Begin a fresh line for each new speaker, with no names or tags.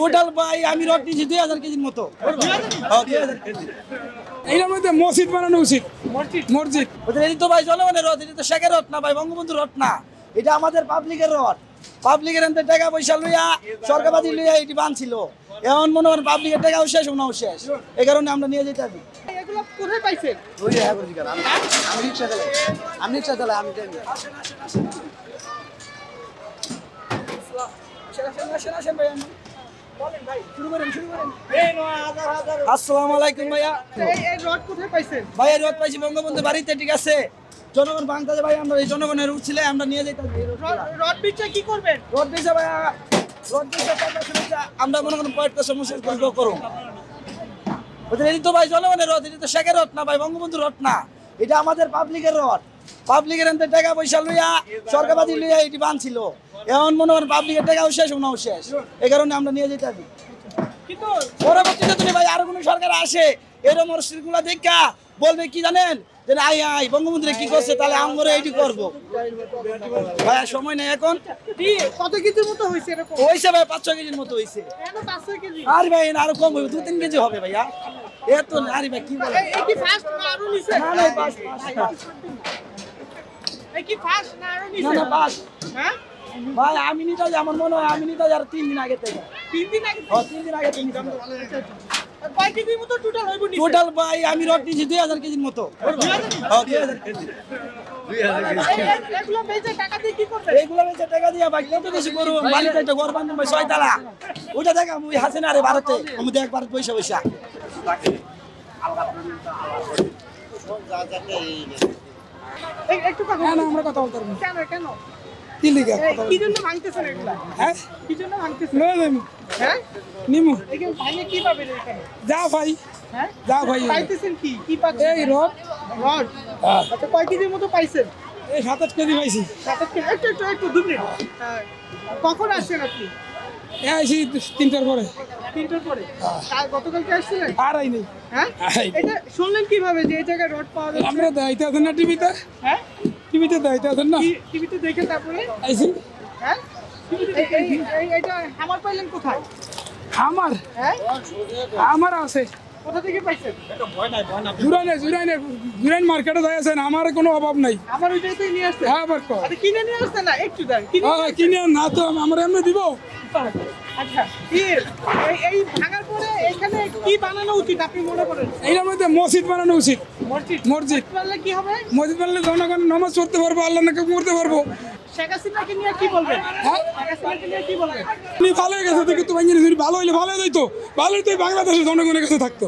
Total
ভাই আমি rod নিয়েছি দুই হাজার কেজির মতো। হ্যাঁ,
মধ্যে মসজিদ বানানো উচিত।
মসজিদ।
মসজিদ।
ওদের এটি তো ভাই জনগণের রথ এটা তো শেখের রথ না ভাই বঙ্গবন্ধুর রথ না। এটা আমাদের পাবলিকের রথ পাবলিকের এনতে টাকা পয়সা লইয়া সরকারবাদী লইয়া এটি বানছিল। এমন মনে করেন পাবলিকের টাকাও শেষ ওনাও শেষ। এই কারণে আমরা নিয়ে যেতে পারি।
এগুলো কোথায় পাইছেন?
আমি রিক্সা চালাই। আমি রিক্সা চালাই আমি আসসালামু আলাইকুম ভাইয়া।
এই এই কোথায় পাইছেন?
ভাই রথ পাইছি বঙ্গবন্ধু বাড়িতে ঠিক আছে? জনগণ বাংলাদেশে ভাই আমরা এই জনগণের উঠছিলে আমরা নিয়ে
রড- বিচে কি করবেন?
রোড ভাইয়া রোড আমরা মনে করেন কয়েকটা সমস্যা করব করুন ওদের এটি তো ভাই জনগণের রথ এটি তো শেখের রথ না ভাই বঙ্গবন্ধুর রথ না। এটা আমাদের পাবলিকের রথ। পাবলিকের এনতে টাকা পয়সা লইয়া সরকারবাদী লইয়া এটি বানছিল। এমন মনে করেন পাবলিকের টাকাও শেষ ওনাও শেষ। এই কারণে আমরা নিয়ে যেতে পারি।
কিন্তু
পরবর্তীতে তুমি ভাই আরও কোনো সরকার আসে এরকম মসজিদগুলো দেখা বলবে কি জানেন? যে আই আই বঙ্গবন্ধু কি করছে তাহলে আমরা এইটি করব। ভাই সময় নেই এখন?
কত কেজির মতো হয়েছে এরকম?
হয়েছে ভাই পাঁচ ছ কেজির মতো হয়েছে।
ছয়
আর ভাই আরও কম হবে দু তিন কেজি হবে ভাইয়া। এত আরে ভাই কি বলে
না
না না
না হ্যাঁ?
ভাই আমি নিতে যাই আমার মনে হয় আমি নিতে যাই আর তিন দিন আগে থেকে।
তিন দিন আগে
তিন দিন আগে থেকে
টোটাল
ভাই আমি রড নিয়েছি দুই হাজার কেজির মতো।
বেচে টাকা দিয়ে কি করবেন
এইগুলো বেচে টাকা দিয়া ভাই কত একটা ঘর বান্ধব ভাই ওইটা দেখ আমি হাসিনা আরে ভারতে। আমি দেখ ভারত পয়সা পয়সা
একটু কথা
হ্যাঁ না আমরা কথা বলতে পারব
কেন কেন? এই, কি জন্য ভাঙতেছেন এগুলা?
হ্যাঁ?
কি জন্য ভাঙতেছেন?
লয়ে যাবি
হ্যাঁ?
নিমু।
এখানে ভাঙে কি পাবেন এখানে?
যা ভাই।
হ্যাঁ?
যা ভাই
পাইতেছেন কি? কি পাচ্ছেন?
এই রড।
রড? কয় কেজির মতো পাইছেন?
এই সাত আট কেজি পাইছি।
কেজি? একটু একটু একটু দু মিনিট। হ্যাঁ। কখন আসছেন আপনি?
আইসি তিনটার পরে।
তিনটার পরে? গতকালকে আসছিলেন?
আর আই নেই।
হ্যাঁ? এটা শুনলেন কীভাবে যে এই জায়গায় রড পাওয়া যাচ্ছে?
আমরা দাইতে আছেন না টিভিতে?
হ্যাঁ?
টিভিতে দাইতে আছেন না?
টিভিতে দেখে তারপরে?
আইসি।
হ্যাঁ? পাইলেন কোথায়? হ্যাঁ?
আমার আছে।
কোথা থেকে পাইছেন?
জুরাইনে জুরাইনে জুরাইন মার্কেটে যাই আছেন আমার কোনো অভাব নাই।
আমার ওইটাই নিয়ে আসছেন
হ্যাঁ আবার
কিনে নিয়ে আসছেন না? একটু দেন কিনে
না তো আমরা এমনি দিব?
আচ্ছা এই এই ভাঙার পরে এখানে কি বানানো উচিত আপনি মনে করেন?
এইটার মধ্যে মসজিদ বানানো উচিত।
মসজিদ।
মসজিদ।
বানালে কি হবে?
মসজিদ বানালে জনগণ নামাজ পড়তে পারব আল্লাহ নাকে পারব।
শেখ হাসিনাকে নিয়ে কি বলবেন?
হ্যাঁ?
শেখ হাসিনাকে নিয়ে কি বলবেন?
উনি ভালো হয়ে গেছে কিন্তু ভালো হইলে ভালো হয়ে যাইতো ভালো হইতো বাংলাদেশের জনগণের কাছে থাকতো।